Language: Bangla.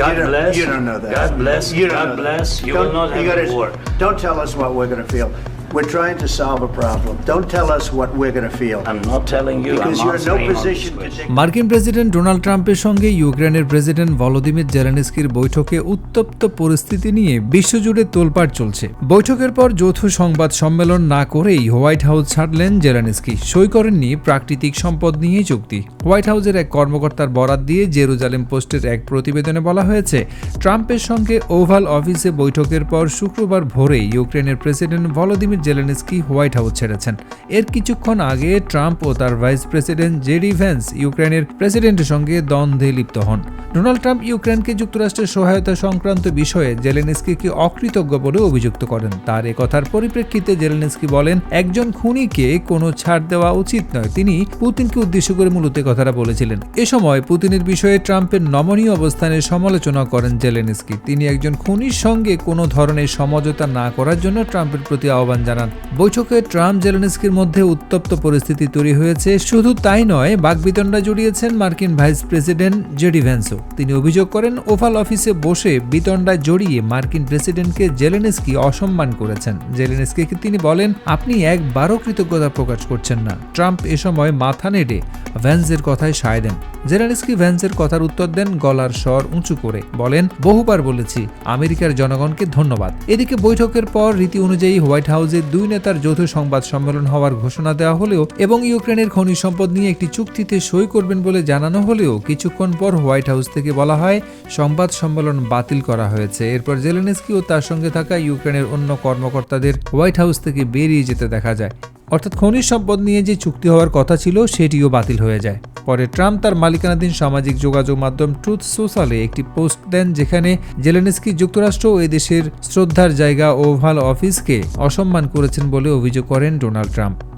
God you bless. You don't know that. God bless. You God bless. You Don't- will not you have gotta- a war. Don't tell us what we're going to feel. We're trying to solve a problem. Don't tell us what we're going to feel. I'm not telling you. Because I'm you're in no position to dictate. মার্কিন প্রেসিডেন্ট ডোনাল্ড ট্রাম্পের সঙ্গে ইউক্রেনের প্রেসিডেন্ট ভলোদিমির জেলেনস্কির বৈঠকে উত্তপ্ত পরিস্থিতি নিয়ে বিশ্বজুড়ে তোলপাড় চলছে বৈঠকের পর যৌথ সংবাদ সম্মেলন না করেই হোয়াইট হাউস ছাড়লেন জেলেনস্কি সই করেননি প্রাকৃতিক সম্পদ নিয়ে চুক্তি হোয়াইট হাউসের এক কর্মকর্তার বরাত দিয়ে জেরুজালেম পোস্টের এক প্রতিবেদনে বলা হয়েছে ট্রাম্পের সঙ্গে ওভাল অফিসে বৈঠকের পর শুক্রবার ভোরে ইউক্রেনের president Volodymyr Zelensky White House ছেড়েছেন। এর কিছুক্ষণ আগে ট্রাম্প ও তার ভাইস প্রেসিডেন্ট জেডি ভ্যান্স ইউক্রেনের প্রেসিডেন্টের সঙ্গে দ্বন্দ্বে লিপ্ত হন। ডোনাল্ড ট্রাম্প ইউক্রেনকে যুক্তরাষ্ট্রের সহায়তা সংক্রান্ত বিষয়ে জেলেনস্কিকে অকৃতজ্ঞ বলে অভিযুক্ত করেন। তার এ কথার পরিপ্রেক্ষিতে জেলেনস্কি বলেন, একজন খুনিকে কোনো ছাড় দেওয়া উচিত নয়। তিনি পুতিনকে উদ্দেশ্য করে মূলত কথাটা বলেছিলেন। এ সময় পুতিনের বিষয়ে ট্রাম্পের নমনীয় অবস্থানের সমালোচনা করেন জেলেনস্কি। তিনি একজন খুনির সঙ্গে কোনো ধরনের সমঝোতা না করার জন্য ট্রাম্পের প্রতি আহ্বান জানান। বৈঠকে ট্রাম্প জেলেনস্কির মধ্যে উত্তপ্ত পরিস্থিতি তৈরি হয়েছে। শুধু তাই নয় বাগবিতণ্ডা জড়িয়েছেন মার্কিন ভাইস প্রেসিডেন্ট জেডি ভ্যান্সও তিনি অভিযোগ করেন, ওভাল অফিসে বসে বিতণ্ডায় জড়িয়ে মার্কিন প্রেসিডেন্টকে জেলেনস্কি অসম্মান করেছেন। জেলেনস্কিকে তিনি বলেন, আপনি একবারও কৃতজ্ঞতা প্রকাশ করছেন না। ট্রাম্প এ সময় মাথা নেড়ে ভ্যান্সের কথায় সায় দেন। জেলেনস্কি ভ্যান্সের কথার উত্তর দেন গলার স্বর উঁচু করে। বলেন, বহুবার বলেছি, আমেরিকার জনগণকে ধন্যবাদ। এদিকে বৈঠকের পর রীতি অনুযায়ী হোয়াইট হাউসে দুই নেতার যৌথ সংবাদ সম্মেলন হওয়ার ঘোষণা দেওয়া হলেও এবং ইউক্রেনের খনিজ সম্পদ নিয়ে একটি চুক্তিতে সই করবেন বলে জানানো হলেও কিছুক্ষণ পর হোয়াইট হাউস থেকে বলা হয়, সংবাদ সম্মেলন বাতিল করা হয়েছে। এরপর জেলেনেস্কি ও তার সঙ্গে থাকা ইউক্রেনের অন্য কর্মকর্তাদের হোয়াইট হাউস থেকে বেরিয়ে যেতে দেখা যায়। অর্থাৎ খনিজ সম্পদ নিয়ে যে চুক্তি হওয়ার কথা ছিল, সেটিও বাতিল হয়ে যায়। পরে ট্রাম্প তার মালিকানাধীন সামাজিক যোগাযোগ মাধ্যম ট্রুথ সোশ্যালে একটি পোস্ট দেন যেখানে জেলেনস্কি যুক্তরাষ্ট্র ও দেশের শ্রদ্ধার জায়গা ওভাল অফিসকে অসম্মান করেছেন বলে অভিযোগ করেন ডোনাল্ড ট্রাম্প।